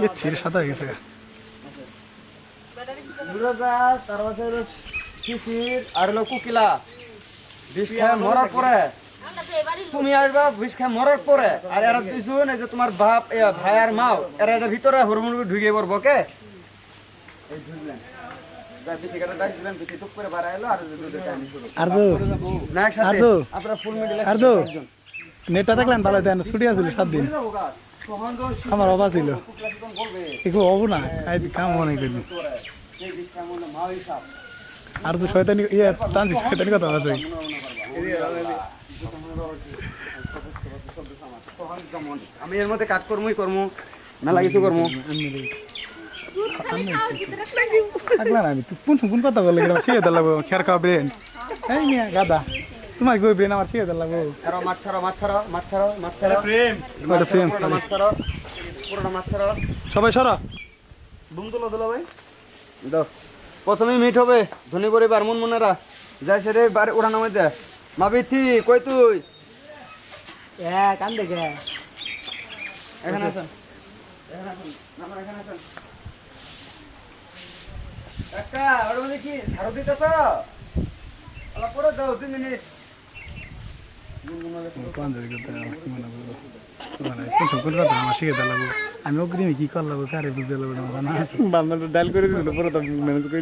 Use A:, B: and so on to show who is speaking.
A: ইয়ে ছিঁড়ে সাদা হয়ে গেছে।
B: দুর্গা তার পাশে হলো শিশির আর হলো কুকিলা। বিষ খেয়ে মরার পরে। তুমি আসবা বিষ খেয়ে মরার পরে। আর এরা দুজন এই যে তোমার বাপ ভাই আর মাও এরা এটা ভিতরে হরমোন ঢুকে পড়ব কে এই ঢুকলেন
A: নেটটা দেখলেন ভালো দেন ছুটি আছিল সাত দিন। আমার অবাক
B: বলবে
A: একটু হব না কাম
B: মাওই সাপ
A: আর তো শয়তানি ইয়ে টানছি শয়তানি কথা আছে
B: আমি এর মধ্যে কাট করমুই করমু মেলা কিছু করমু।
A: আমি তুই কোন কোন কথা গেলাম? খেয়ে দিলাম খেয়ার খাওয়া ব্রেন। এই নিয়ে গাদা তোমার কই ব্রেন আমার খেয়ে দিলাম
B: আরও মাছ ছাড়ো মাছ ছাড়ো মাছ ছাড়ো মাছ ছাড়ো।
A: প্রেম।
B: পুরোটা মাছ ছাড়ো পুরোটা মাছ ছাড়ো।
A: সবাই সরা।
B: বুম তুলো দিলো ভাই। দাও। প্রথমে মিট হবে ধনী পরিবার মন মনেরা। যাই সেরে বাড়ি উড়ানোর মধ্যে। মাবিথি কই তুই?
A: কান দেখে।
B: এখানে আসেন। এখানে আসেন। নামার এখানে আসেন। একটা ওর মধ্যে কি ঝাড়ু দিতে তো আলা পরে দুই মিনিট।
A: আমি অগ্রিমে কি করলাম কারে বুঝতে লাগবো না ডাল করে দিছিল পুরো ম্যানেজ করে